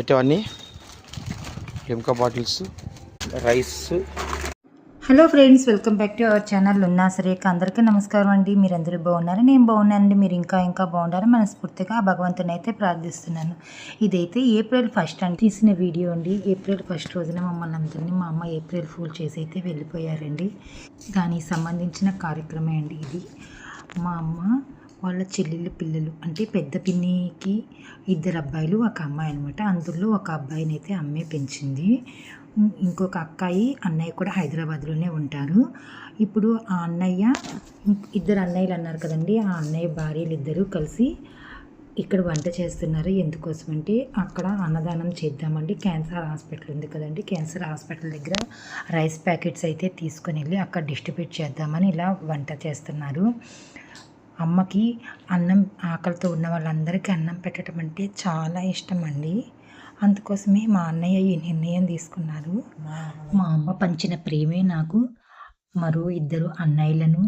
పెట్టేవన్నీ Limca bottles rice. Hello friends welcome back to our channel ఉన్నా సరేక అందరికీ నమస్కారం అండి. మీరందరూ బాగున్నారు? నేను బాగున్నానండి. మీరు ఇంకా ఇంకా బాగుండాలి మనస్ఫూర్తిగా ఆ భగవంతుని అయితే ప్రార్థిస్తున్నాను. ఇదైతే ఏప్రిల్ ఫస్ట్ అని తీసిన వీడియో అండి. ఏప్రిల్ ఫస్ట్ రోజున మమ్మల్ని అందరినీ మా అమ్మ ఏప్రిల్ ఫూల్ చేసి అయితే వెళ్ళిపోయారండి. దానికి సంబంధించిన కార్యక్రమే అండి ఇది. మా అమ్మ వాళ్ళ చెల్లెళ్ళ పిల్లలు అంటే పెద్ద పిన్నికి ఇద్దరు అబ్బాయిలు ఒక అమ్మాయి అనమాట అందులో ఒక అబ్బాయిని అయితే అమ్మే పెంచింది. ఇంకొక అక్కాయి అన్నయ్య కూడా హైదరాబాద్లోనే ఉంటారు. ఇప్పుడు ఆ అన్నయ్య ఇద్దరు అన్నయ్యలు అన్నారు కదండి ఆ అన్నయ్య భార్యలు ఇద్దరు కలిసి ఇక్కడ వంట చేస్తున్నారు. ఎందుకోసం అంటే అక్కడ అన్నదానం చేద్దామండి. క్యాన్సర్ హాస్పిటల్ ఉంది కదండి. క్యాన్సర్ హాస్పిటల్ దగ్గర రైస్ ప్యాకెట్స్ అయితే తీసుకొని వెళ్ళి అక్కడ డిస్ట్రిబ్యూట్ చేద్దామని ఇలా వంట చేస్తున్నారు. అమ్మకి అన్నం ఆకలితో ఉన్న వాళ్ళందరికీ అన్నం పెట్టడం అంటే చాలా ఇష్టం అండి అందుకోసమే మా అన్నయ్య ఈ నిర్ణయం తీసుకున్నారు. మా అమ్మ పంచిన ప్రేమే నాకు మరో ఇద్దరు అన్నయ్యలను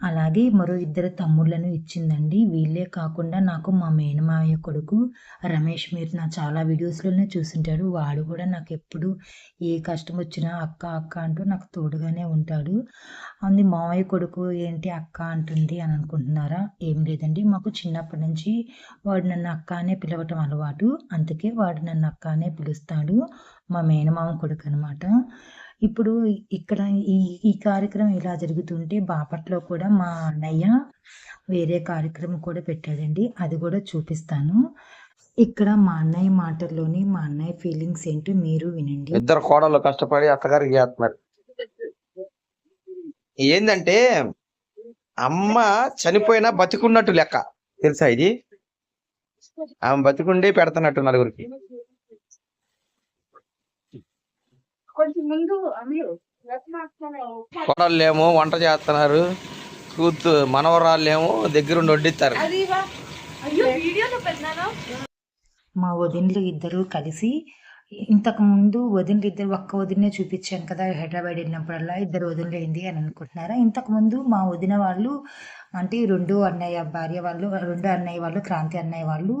అలాగే మరో ఇద్దరు తమ్ముళ్ళను ఇచ్చిందండి. వీళ్ళే కాకుండా నాకు మా మేనమాయ కొడుకు రమేష్ మీరు నా చాలా వీడియోస్లోనే చూసుంటాడు. వాడు కూడా నాకు ఎప్పుడు ఏ కష్టం వచ్చినా అక్క అక్క అంటూ నాకు తోడుగానే ఉంటాడు. అంది మావయ్య కొడుకు ఏంటి అక్క అంటుంది అని అనుకుంటున్నారా? ఏం లేదండి. మాకు చిన్నప్పటి నుంచి వాడు నన్ను అక్క అనే పిలవటం అలవాటు. అందుకే వాడు నన్ను అక్క అనే పిలుస్తాడు. మా మేనమామ కొడుకు అనమాట ఇప్పుడు ఇక్కడ ఈ ఈ కార్యక్రమం ఇలా జరుగుతుంటే బాపట్లో కూడా మా అన్నయ్య వేరే కార్యక్రమం కూడా పెట్టాడండి. అది కూడా చూపిస్తాను. ఇక్కడ మా అన్నయ్య మాటల్లోని మా అన్నయ్య ఫీలింగ్స్ ఏంటో మీరు వినండి. ఇద్దరు కోడళ్ళు కష్టపడి అత్తగారికి చేస్తున్నారు. ఏందంటే అమ్మ చనిపోయినా బతికున్నట్టు లెక్క. తెలుసా ఇది? ఆమె బతికుండే పెడుతున్నట్టు నలుగురికి. కొంచెం ముందు మీరు కోడళ్ళేమో వంట చేస్తున్నారు. కూతు మనవరాళ్ళేమో దగ్గరుండి వడ్డిస్తారు. మా వదినలు ఇద్దరు కలిసి ఇంతకుముందు వదినలు ఇద్దరు ఒక్క వదినే చూపించాను కదా హైదరాబాద్ వెళ్ళినప్పుడల్లా ఇద్దరు వదినలు అయింది అని అనుకుంటున్నారా? ఇంతకుముందు మా వదిన వాళ్ళు అంటే రెండు అన్నయ్య భార్య వాళ్ళు రెండు అన్నయ్య వాళ్ళు క్రాంతి అన్నయ్య వాళ్ళు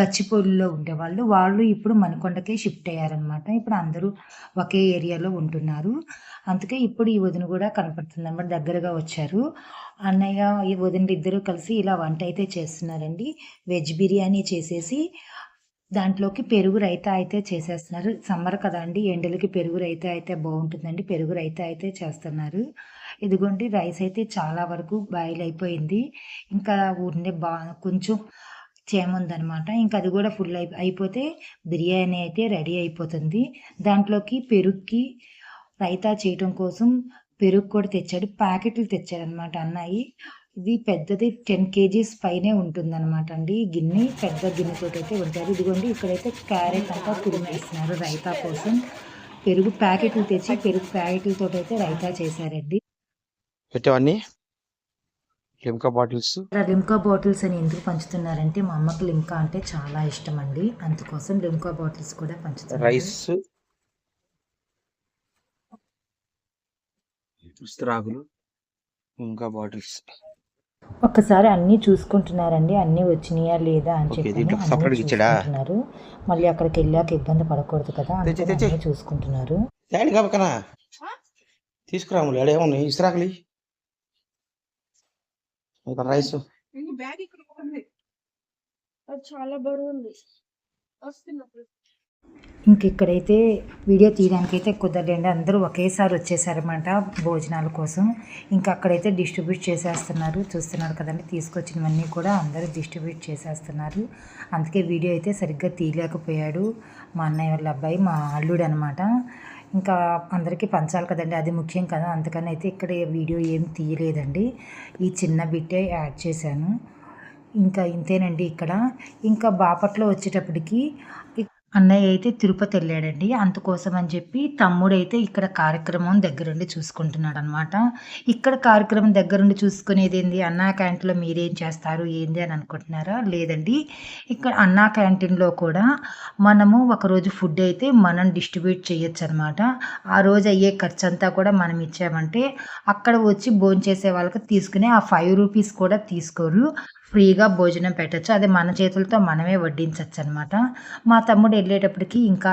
గచ్చిపోలిలో ఉండేవాళ్ళు. వాళ్ళు ఇప్పుడు మనకొండకే షిఫ్ట్ అయ్యారనమాట ఇప్పుడు అందరూ ఒకే ఏరియాలో ఉంటున్నారు. అందుకే ఇప్పుడు ఈ వదిన కూడా కనపడుతుంది అన్నమాట దగ్గరగా వచ్చారు. అన్నయ్య ఈ వదినలు ఇద్దరు కలిసి ఇలా వంట అయితే చేస్తున్నారండి. వెజ్ బిర్యానీ చేసేసి దాంట్లోకి పెరుగు రైతా అయితే చేసేస్తున్నారు. సమ్మర్ కదండి ఎండలకి పెరుగు రైతా అయితే బాగుంటుందండి. పెరుగు రైతా అయితే చేస్తున్నారు. ఇదిగోండి రైస్ అయితే చాలా వరకు బాయిల్ అయిపోయింది. ఇంకా ఉండే బా కొంచెం చేముందనమాట ఇంకా అది కూడా ఫుల్ అయి అయిపోతే బిర్యానీ అయితే రెడీ అయిపోతుంది. దాంట్లోకి పెరుగుకి రైతా చేయటం కోసం పెరుగు కూడా తెచ్చాడు. ప్యాకెట్లు తెచ్చాడనమాట అన్నయ్య. ఇది పెద్దది టెన్ కేజీస్ పైనే ఉంటుందన్నమాట అండి. ఈ గిన్నె పెద్ద గిన్నెతో అయితే ఉంటారు ఇదిగోండి ఇక్కడైతే క్యారెట్ అంతా తురిమేస్తున్నారు రైతా కోసం. పెరుగు ప్యాకెట్లు తెచ్చి పెరుగు ప్యాకెట్లతో అయితే రైతా చేశారండి. పెట్టేవన్నీ? లిమ్కా బాటిల్స్? లిమ్కా బాటిల్స్ అని ఎందుకు పంచుతున్నారంటే మా అమ్మకి లిమ్కా అంటే చాలా ఇష్టం అండి. అందుకోసం లిమ్కా బాటిల్స్ కూడా పంచుతున్నారు. రైస్? విస్తరాకులు లిమ్కా బాటిల్స్. ఒక్కసారి అన్నీ చూసుకుంటున్నారండి అన్నీ వచ్చినాయా లేదా అని ఓకే, చెప్పి? చూసుకుంటున్నారు. మళ్ళీ అక్కడికి వెళ్ళాక ఇబ్బంది పడకూడదు కదా. అన్నీ చూసుకుంటున్నారు. ఏమున్నాయి. ఇంకా రైస్. చాలా బరువు ఉంది. వస్తున్నప్పుడు ఇంక ఇక్కడైతే వీడియో తీయడానికి అయితే కుదరలేండి. అందరూ ఒకేసారి వచ్చేసారన్నమాట భోజనాల కోసం. ఇంకా అక్కడైతే డిస్ట్రిబ్యూట్ చేసేస్తున్నారు. చూస్తున్నారు కదండి తీసుకొచ్చినవన్నీ కూడా అందరూ డిస్ట్రిబ్యూట్ చేసేస్తున్నారు. అందుకే వీడియో అయితే సరిగ్గా తీయలేకపోయాడు మా అన్నయ్య వాళ్ళ అబ్బాయి మా అల్లుడు అనమాట ఇంకా అందరికీ పంచాలి కదండి అది ముఖ్యం కదా. అందుకని అయితే ఇక్కడ వీడియో ఏం తీయలేదండి. ఈ చిన్న బిట్టే యాడ్ చేశాను. ఇంకా ఇంతేనండి ఇక్కడ. ఇంకా బాపట్లో వచ్చేటప్పటికి అన్నయ్య అయితే తిరుపతి వెళ్ళాడండి. అందుకోసం అని చెప్పి తమ్ముడైతే ఇక్కడ కార్యక్రమం దగ్గరుండి చూసుకుంటున్నాడు అనమాట ఇక్కడ కార్యక్రమం దగ్గరుండి చూసుకునేది ఏంది? అన్నా క్యాంటీన్లో మీరేం చేస్తారు? ఏంది అని అనుకుంటున్నారా? లేదండి. ఇక్కడ అన్నా క్యాంటీన్లో కూడా మనము ఒకరోజు ఫుడ్ అయితే మనం డిస్ట్రిబ్యూట్ చేయొచ్చు అనమాట ఆ రోజు అయ్యే ఖర్చు అంతా కూడా మనం ఇచ్చామంటే అక్కడ వచ్చి భోంచేసే వాళ్ళకి తీసుకునే ఆ ఫైవ్ రూపీస్ కూడా తీసుకోరు. ఫ్రీగా భోజనం పెట్టచ్చు. అది మన చేతులతో మనమే వడ్డించవచ్చు అనమాట మా తమ్ముడు వెళ్ళేటప్పటికి ఇంకా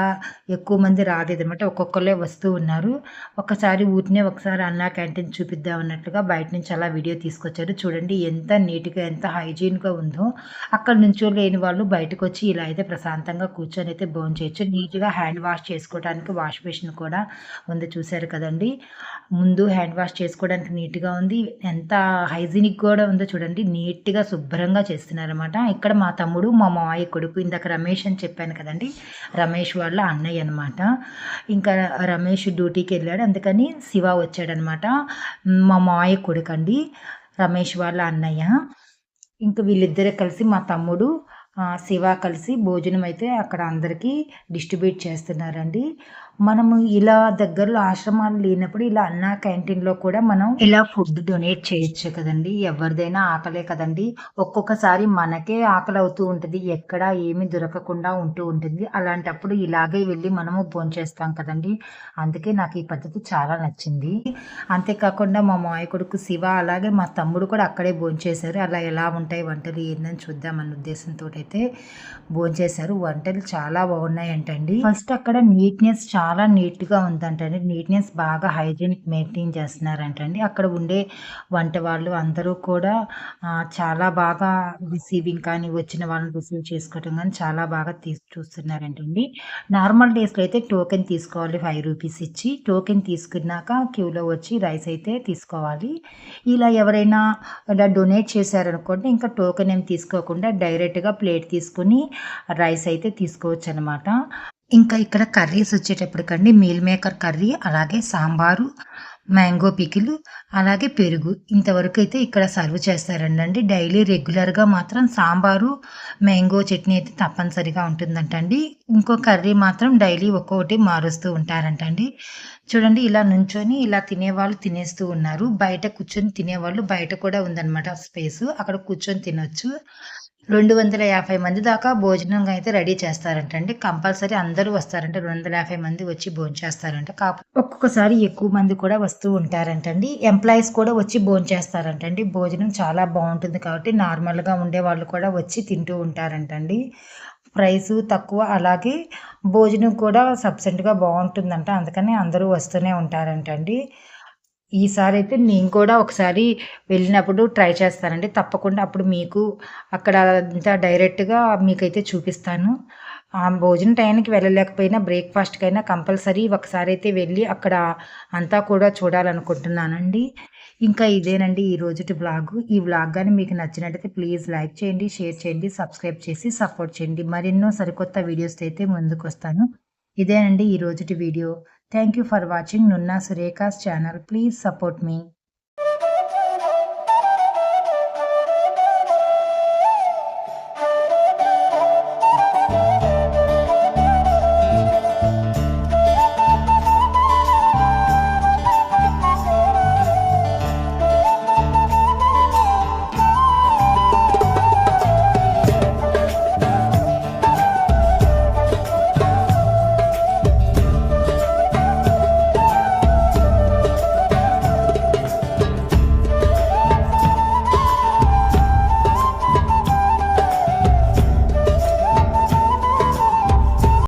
ఎక్కువ మంది రాలేదన్నమాట ఒక్కొక్కరే వస్తూ ఉన్నారు. ఒకసారి ఊరినే ఒకసారి అన్నా క్యాంటీన్ చూపిద్దాం అన్నట్లుగా బయట నుంచి అలా వీడియో తీసుకొచ్చారు చూడండి ఎంత నీట్గా ఎంత హైజీన్గా ఉందో. అక్కడ నుంచో లేని వాళ్ళు బయటకు వచ్చి ఇలా అయితే ప్రశాంతంగా కూర్చొని అయితే భోజనం చేయొచ్చు. నీట్గా హ్యాండ్ వాష్ చేసుకోవడానికి వాష్ బేసిన్ కూడా ఉంది చూశారు కదండి. ముందు హ్యాండ్ వాష్ చేసుకోవడానికి నీట్గా ఉంది. ఎంత హైజీనిక్ కూడా ఉందో చూడండి. నీట్గా శుభ్రంగా చేస్తున్నారనమాట ఇక్కడ మా తమ్ముడు మా మావయ్య కొడుకు ఇందాక రమేష్ అని చెప్పాను కదండి. రమేష్ వాళ్ళ అన్నయ్య అనమాట ఇంకా రమేష్ డ్యూటీకి వెళ్ళాడు. అందుకని శివ వచ్చాడనమాట మా మావయ్య కొడుకు అండి. రమేష్ వాళ్ళ అన్నయ్య. ఇంకా వీళ్ళిద్దరే కలిసి మా తమ్ముడు శివ కలిసి భోజనం అయితే అక్కడ అందరికీ డిస్ట్రిబ్యూట్ చేస్తున్నారండి. మనము ఇలా దగ్గరలో ఆశ్రమాలు లేనప్పుడు ఇలా అన్నా క్యాంటీన్లో కూడా మనం ఇలా ఫుడ్ డొనేట్ చేయొచ్చు కదండి. ఎవరిదైనా ఆకలే కదండి. ఒక్కొక్కసారి మనకే ఆకలి అవుతూ ఉంటుంది. ఎక్కడ ఏమీ దొరకకుండా ఉంటూ ఉంటుంది. అలాంటప్పుడు ఇలాగే వెళ్ళి మనము భోంచేస్తాం కదండి. అందుకే నాకు ఈ పద్ధతి చాలా నచ్చింది. అంతేకాకుండా మా మాయ కొడుకు శివ అలాగే మా తమ్ముడు కూడా అక్కడే భోంచేశారు. అలా ఎలా ఉంటాయి వంటలు ఏందని చూద్దామన్న ఉద్దేశంతో అయితే భోంచేశారు. వంటలు చాలా బాగున్నాయంటండి. ఫస్ట్ అక్కడ నీట్నెస్ చాలా చాలా నీట్గా ఉందంటండి. నీట్నెస్ బాగా హైజీనిక్ మెయింటైన్ చేస్తున్నారంటండి. అక్కడ ఉండే వంట వాళ్ళు అందరూ కూడా చాలా బాగా రిసీవింగ్ కానీ వచ్చిన వాళ్ళని రిసీవ్ చేసుకోవటం కానీ చాలా బాగా తీసి చూస్తున్నారంటండి. నార్మల్ డేస్లో అయితే టోకెన్ తీసుకోవాలి ఫైవ్ రూపీస్ ఇచ్చి. టోకెన్ తీసుకున్నాక క్యూలో వచ్చి రైస్ అయితే తీసుకోవాలి. ఇలా ఎవరైనా ఇలా డొనేట్ చేశారనుకోండి ఇంకా టోకెన్ ఏం తీసుకోకుండా డైరెక్ట్గా ప్లేట్ తీసుకుని రైస్ అయితే తీసుకోవచ్చు అనమాట ఇంకా ఇక్కడ కర్రీస్ వచ్చేటప్పటికండి మీల్ మేకర్ కర్రీ అలాగే సాంబారు మ్యాంగో పికిలు అలాగే పెరుగు. ఇంతవరకు అయితే ఇక్కడ సర్వ్ చేస్తారండి డైలీ రెగ్యులర్గా మాత్రం సాంబారు మ్యాంగో చట్నీ అయితే తప్పనిసరిగా ఉంటుందంటండి. ఇంకో కర్రీ మాత్రం డైలీ ఒక్కొక్కటి మారుస్తూ ఉంటారంటండి. చూడండి ఇలా నుంచొని ఇలా తినేవాళ్ళు తినేస్తూ ఉన్నారు. బయట కూర్చొని తినేవాళ్ళు బయట కూడా ఉందన్నమాట స్పేస్. అక్కడ కూర్చొని తినొచ్చు. రెండు వందల యాభై మంది దాకా భోజనం అయితే రెడీ చేస్తారంటండి. కంపల్సరీ అందరూ వస్తారంట రెండు వందల యాభై మంది వచ్చి భోజనం చేస్తారంట. కాకపోతే ఒక్కొక్కసారి ఎక్కువ మంది కూడా వస్తూ ఉంటారంటండి. ఎంప్లాయీస్ కూడా వచ్చి భోజనం చేస్తారంటండి. భోజనం చాలా బాగుంటుంది కాబట్టి నార్మల్గా ఉండే వాళ్ళు కూడా వచ్చి తింటూ ఉంటారంటండి. ప్రైస్ తక్కువ అలాగే భోజనం కూడా సబ్సెంట్గా బాగుంటుందంట. అందుకని అందరూ వస్తూనే ఉంటారంటండి. ఈసారి అయితే నేను కూడా ఒకసారి వెళ్ళినప్పుడు ట్రై చేస్తానండి. తప్పకుండా అప్పుడు మీకు అక్కడ అంతా డైరెక్ట్గా మీకైతే చూపిస్తాను. ఆ భోజనం టైంకి వెళ్ళలేకపోయినా బ్రేక్ఫాస్ట్కైనా కంపల్సరీ ఒకసారి అయితే వెళ్ళి అక్కడ అంతా కూడా చూడాలనుకుంటున్నానండి. ఇంకా ఇదేనండి ఈ రోజుటి బ్లాగ్ ఈ బ్లాగ్ కానీ మీకు నచ్చినట్టయితే ప్లీజ్ లైక్ చేయండి షేర్ చేయండి సబ్స్క్రైబ్ చేసి సపోర్ట్ చేయండి. మరెన్నో సరికొత్త వీడియోస్ అయితే ముందుకు వస్తాను ఇదేనండి ఈ రోజుటి video. Thank you for watching Nunna Sureka's channel. Please support me.